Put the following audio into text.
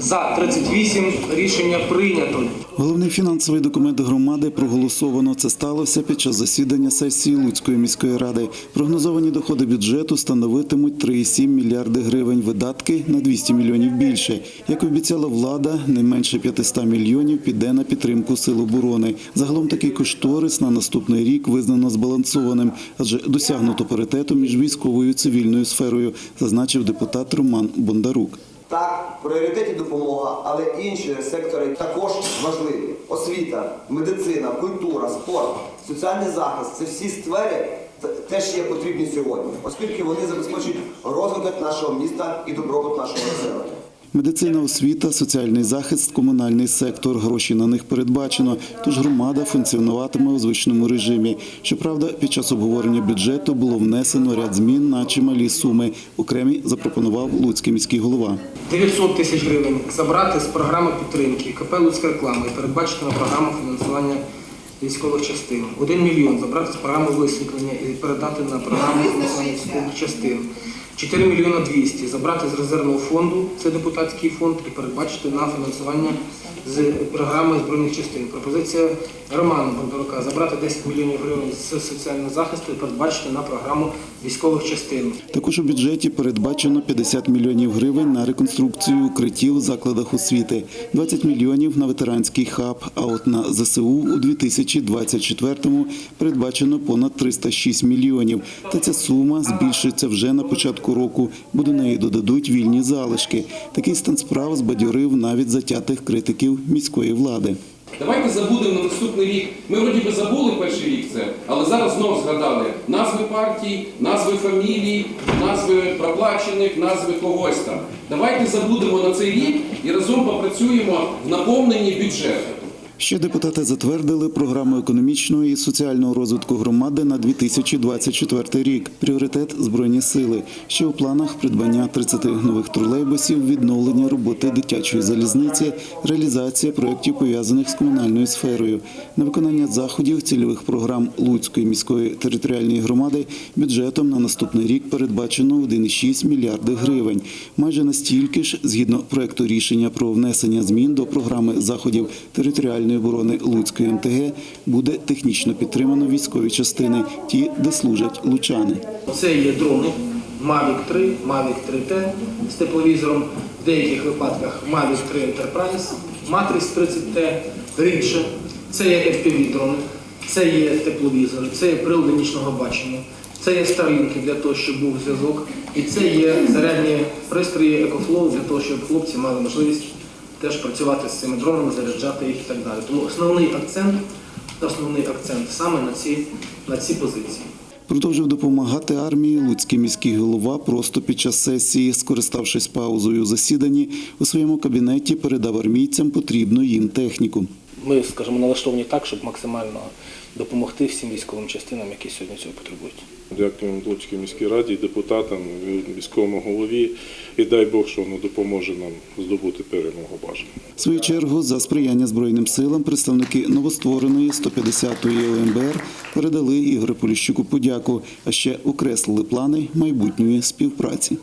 За 38 рішення прийнято. Головний фінансовий документ громади проголосовано. Це сталося під час засідання сесії Луцької міської ради. Прогнозовані доходи бюджету становитимуть 3,7 мільярди гривень. Видатки на 200 мільйонів більше. Як обіцяла влада, не менше 500 мільйонів піде на підтримку сил оборони. Загалом такий кошторис на наступний рік визнано збалансованим, адже досягнуто паритету між військовою і цивільною сферою, зазначив депутат Роман Бондарук. Так, в пріоритеті допомога, але інші сектори також важливі: освіта, медицина, культура, спорт, соціальний захист це всі сфери теж є потрібні сьогодні, оскільки вони забезпечують розвиток нашого міста і добробут нашого населення. Медицина, освіта, соціальний захист, комунальний сектор. Гроші на них передбачено. Тож громада функціонуватиме у звичному режимі. Щоправда, під час обговорення бюджету було внесено ряд змін на чималі суми. Окремі запропонував Луцький міський голова. 900 тисяч гривень забрати з програми підтримки КП «Луцька реклама» і передбачити на програму фінансування військових частин. 1 мільйон забрати з програми висвітлення і передати на програму фінансування військових частин. 4 мільйона 200 забрати з резервного фонду, це депутатський фонд, і передбачити на фінансування з програми збройних частин. Пропозиція Романа Бондарука забрати 10 мільйонів гривень з соціального захисту і передбачити на програму військових частин. Також у бюджеті передбачено 50 мільйонів гривень на реконструкцію укриттів у закладах освіти, 20 мільйонів на ветеранський хаб. А от на ЗСУ у 2024-му передбачено понад 306 мільйонів. Та ця сума збільшиться вже на початку року, бо до неї додадуть вільні залишки. Такий стан справ збадьорив навіть затятих критиків міської влади. Давайте забудемо на наступний рік. Ми вроді би забули перший рік це, але зараз знов згадали назви партій, назви фамілій, назви проплачених, назви когось там. Давайте забудемо на цей рік і разом попрацюємо в наповненні бюджету. Ще депутати затвердили програму економічного і соціального розвитку громади на 2024 рік. Пріоритет збройні сили. Ще у планах придбання 30 нових тролейбусів, відновлення роботи дитячої залізниці, реалізація проєктів пов'язаних з комунальною сферою. На виконання заходів цільових програм Луцької міської територіальної громади бюджетом на наступний рік передбачено 1,6 мільярди гривень. Майже настільки ж, згідно проекту рішення про внесення змін до програми заходів територіальної оборони Луцької МТГ, буде технічно підтримано військові частини, ті, де служать лучани. Це є дрони Mavic 3, Mavic 3T з тепловізором, в деяких випадках Mavic 3 Enterprise, Matrix 30T, рідше. Це є FPV дрони, це є тепловізор, це є прилади нічного бачення, це є старлінки для того, щоб був зв'язок, і це є зарядні пристрої EcoFlow для того, щоб хлопці мали можливість теж працювати з цими дронами, заряджати їх і так далі. Тому основний акцент, основний акцент саме на ці, на ці позиції. Продовжив допомагати армії Луцький міський голова просто під час сесії, скориставшись паузою у засіданні, у своєму кабінеті передав армійцям потрібну їм техніку. Ми, скажімо, налаштовані так, щоб максимально допомогти всім військовим частинам, які сьогодні цього потребують. Дякуємо Луцькій міській раді, депутатам, міському голові. І дай Бог, що воно допоможе нам здобути перемогу бажану. В свою чергу за сприяння Збройним силам представники новоствореної 150-ї ОМБР передали Ігорю Поліщуку подяку, а ще окреслили плани майбутньої співпраці.